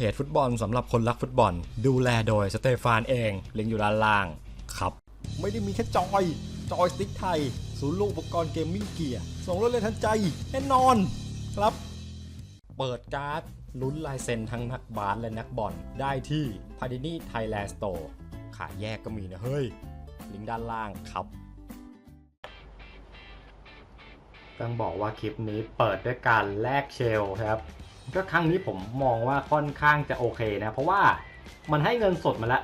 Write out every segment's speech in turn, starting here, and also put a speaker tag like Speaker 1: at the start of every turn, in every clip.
Speaker 1: เพจฟุตบอลสำหรับคนรักฟุตบอล ดูแลโดยสเตฟานเองลิงก์อยู่ด้านล่างครับ ไม่ได้มีแค่จอย จอยสติ๊กไทย ศูนย์รวมอุปกรณ์เกมมิ่งเกียร์ส่งรถเลยทันใจแน่นอนครับ เปิดการ์ดลุ้นลายเซ็นทั้งนักบาสและนักบอลได้ที่ p a d i n i Thailand Store ขายแยกก็มีนะเฮ้ย ลิงก์ด้านล่างครับต้องบอกว่าคลิปนี้เปิดด้วยการแลกเชลครับ ก็ครั้งนี้ผมมองว่าค่อนข้างจะโอเคนะ เพราะว่ามันให้เงินสดมาละ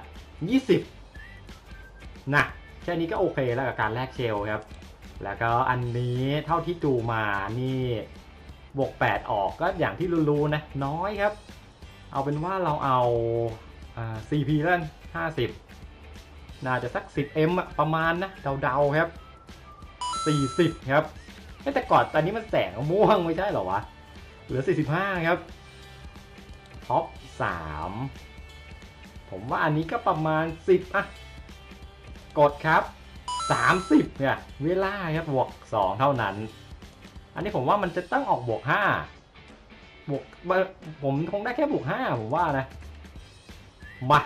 Speaker 1: 20 นะ แค่นี้ก็โอเคแล้วกับการแลกเชลครับ แล้วก็อันนี้เท่าที่ดูมานี่บวก 8 ออกก็อย่างที่รู้ๆนะ น้อยครับ เอาเป็นว่าเราเอา CP แล้วกัน50 น่าจะสัก 10M อะประมาณนะ เดาๆครับ 40 ครับแต่ก่อนตอนนี้มันแสงม่วงไม่ใช่เหรอวะ เหลือ 45 ครับ ท็อป 3 ผมว่าอันนี้ก็ประมาณ 10 อะ กดครับ 30 เนี่ย เวลาครับ บวก 2 เท่านั้น อันนี้ผมว่ามันจะต้องออกบวก 5 บวก ผมคงได้แค่บวก 5 ผมว่านะ มา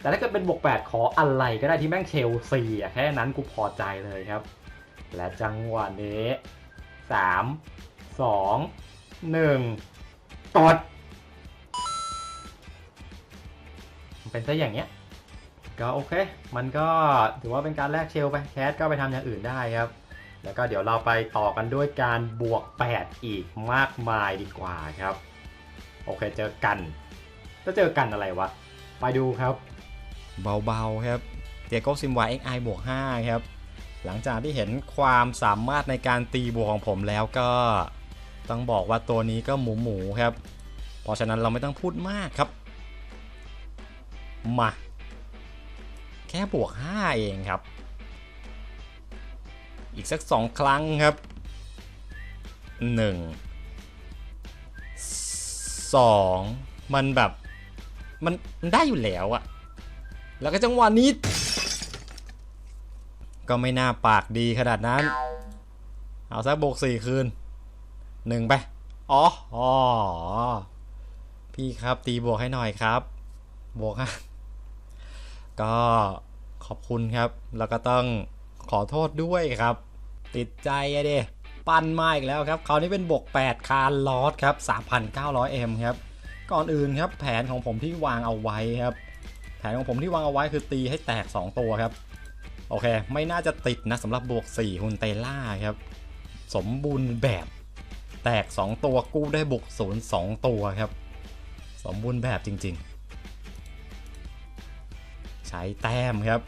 Speaker 1: แต่ถ้าเกิดเป็นบวก 8 ขออะไรก็ได้ที่แม่งเชลซีอะ แค่นั้นกูพอใจเลยครับ และจังหวะนี้สามสอง หนึ่งกดมันเป็นซะอย่างเงี้ย ก็โอเค มันก็ถือว่าเป็นการแลกเชลไป แคสก็ไปทำอย่างอื่นได้ครับ แล้วก็เดี๋ยวเราไปต่อกันด้วยการบวก 8 อีกมากมายดีกว่าครับ โอเคเจอกันจะเจอกันอะไรวะ ไปดูครับ เบาๆครับเตียโกซิมวา XI บวก5ครับ หลังจากที่เห็นความสามารถในการตีบวกของผมแล้วก็ ต้องบอกว่าตัวนี้ก็หมูหมูครับ เพราะฉะนั้นเราไม่ต้องพูดมากครับ มา แค่บวก 5 เองครับ อีกสัก 2 ครั้งครับ 1 2 มันแบบ มันมันได้อยู่แล้วอะแล้วก็จังหวะนี้ ก็ไม่น่าปากดีขนาดนั้น เอาสักบวกสี่คืน หนึ่งไป อ๋ออ๋อพี่ครับตีบวกให้หน่อยครับ บวกฮะก็ขอบคุณครับ แล้วก็ต้องขอโทษด้วยครับ ติดใจอะเดปั้นมาอีกแล้วครับ คราวนี้เป็นบวก 8 คาร์ลอสครับ 3,900M ครับ ก่อนอื่นครับ แผนของผมที่วางเอาไว้ครับ แผนของผมที่วางเอาไว้คือตีให้แตก 2 ตัวครับ โอเค ไม่น่าจะติดนะสำหรับบวก 4 ฮุนเตล่าครับ สมบูรณ์แบบ แตก 2 ตัวกู้ได้บวก0 2ตัวครับ สมบูรณ์แบบจริง ๆ ใช้แต้มครับ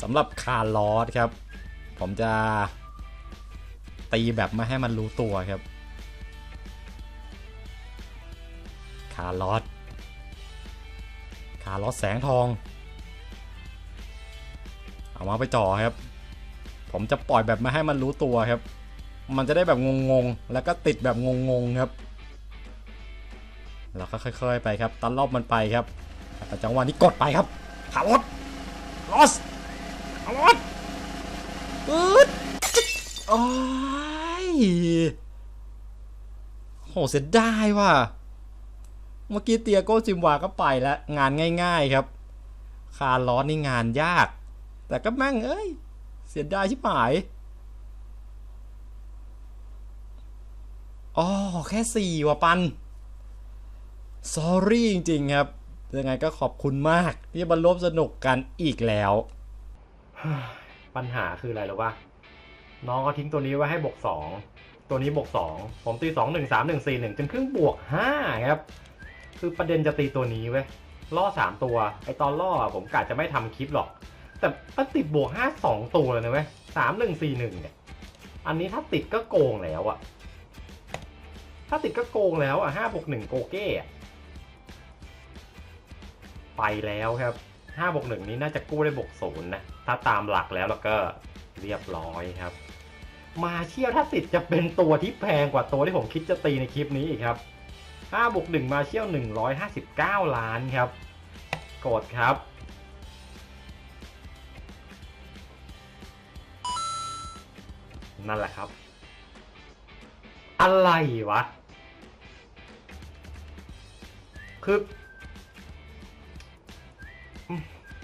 Speaker 1: สำหรับคาร์ลอสครับ ผมจะตีแบบไม่ให้มันรู้ตัวครับ คาร์ลอสคาร์ลอสแสงทอง เอามาไปจ่อครับ ผมจะปล่อยแบบไม่ให้มันรู้ตัวครับ มันจะได้แบบงงๆ แล้วก็ติดแบบงงๆครับแล้วก็ค่อยๆไปครับ ตันรอบมันไปครับแต่จังหวะนี้กดไปครับขารถลอสขารถอืดโอ้ยโหเสียดายว่ะ เมื่อกี้เตียโก้จิมวาก็ไปแล้ว งานง่าย ๆครับ คาร์ลอสนี่งานยาก แต่ก็แม่งเอ้ย เสียดายชิบหาย อ๋อแค่สี่ว่ะปันสอรี่จริง ๆ ครับ ยังไงก็ขอบคุณมาก ที่มาร่วมสนุกกันอีกแล้ว ปัญหาคืออะไรหรอวะน้องก็ทิ้งตัวนี้ไว้ให้บวกสองตัวนี้บวกสองผมตีสองหนึ่งสามหนึ่งสี่หนึ่งจนครึ่งบวกห้าครับ คือประเด็นจะตีตัวนี้เว้ยล่อสามตัว ไอตอนล่อผมกะจะไม่ทำคลิปหรอก แต่มันติดบวกห้าสองตัวเลยนะเว้ยสามหนึ่งสี่หนึ่งเนี่ย อันนี้ถ้าติดก็โกงแล้วอะ ถ้าติดก็โกงแล้วอะห้าบวกหนึ่งโกเก้อะไปแล้วครับห้าบวกหนึ่งนี้น่าจะกู้ได้บวกศูนย์นะ ถ้าตามหลักแล้วแล้วก็เรียบร้อยครับ มาเชี่ยวถ้าติดจะเป็นตัวที่แพงกว่าตัวที่ผมคิดจะตีในคลิปนี้อีกครับ5บวก1มาเชี่ยว159ล้านครับ กดครับนั่นแหละครับ อะไรวะ
Speaker 2: คือ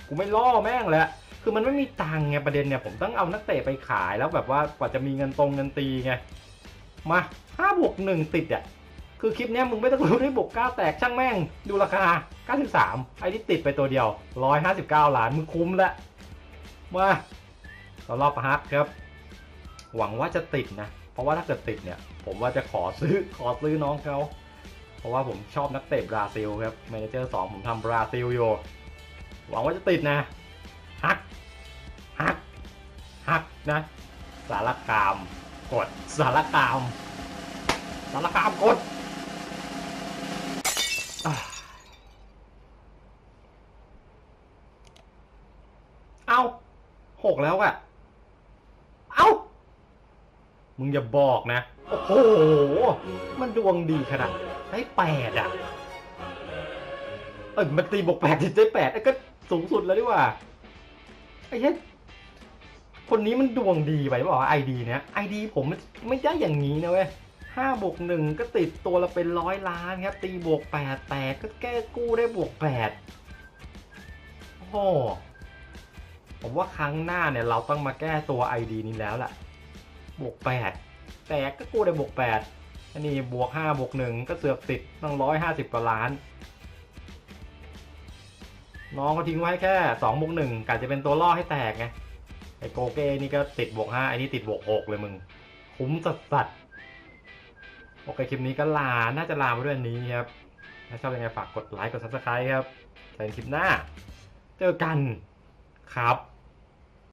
Speaker 2: กูไม่ล่อแม่งแล้ว คือมันไม่มีตังค์ไงประเด็นเนี่ยผมต้องเอานักเตะไปขายแล้วแบบว่ากว่าจะมีเงินตรงเงินตีไง มาห้าบวกหนึ่งติดอะ คือคลิปเนี้ยมึงไม่ต้องรู้ด้วยบวกเก้าแตกช่างแม่ง ดูราคา93ไอ้ที่ติดไปตัวเดียว159ล้านมึงคุ้มล้วมาเรารอบฮักครับ หวังว่าจะติดนะ เพราะว่าถ้าเกิดติดเนี่ย ผมว่าจะขอซื้อขอซื้อน้องเขา เพราะว่าผมชอบนักเตะบราซิลครับเมเนเจอร์สองผมทำบราซิลอยู่ หวังว่าจะติดนะ ฮัก ฮัก ฮักนะ สารคาม กด สารคาม สารคามกดเอาหกแล้วอะเอามึงอย่าบอกนะ โอ้โห มันดวงดีขนาด ได้แปดอะ เออมันตีบวกแปดติดได้แปดไอ้ก็สูงสุดแล้วดีกว่าไอ้เหี้ยคนนี้มันดวงดีไปบอกว่าไอดีเนี้ยไอดีผมมันไม่ได้อย่างนี้นะเว้ยห้าบวกหนึ่งก็ติดตัวละเป็นร้อยล้านครับ ตีบวกแปดแตกก็แก้กู้ได้บวกแปดโอ้โหผมว่าครั้งหน้าเนี่ยเราต้องมาแก้ตัวไอดีนี้แล้วล่ะ บวกแปดแตกก็กู้ได้บวกแปด อันนี้บวกห้าบวกหนึ่งก็เสือกติดตั้งร้อยห้าสิบกว่าล้าน น้องก็ทิ้งไว้แค่สองบวกหนึ่งกะจะเป็นตัวล่อให้แตกไงไอโกเก้นี่ก็ติดบวกห้าไอนี่ติดบวกหกเลยมึง คุ้มสัสสัสโอเคคลิปนี้ก็ลา น่าจะลาไปด้วยอันนี้ครับ ถ้าชอบยังไงฝากกดไลค์ กดซับสไครต์ครับเจอกันคลิปหน้า เจอกันครับ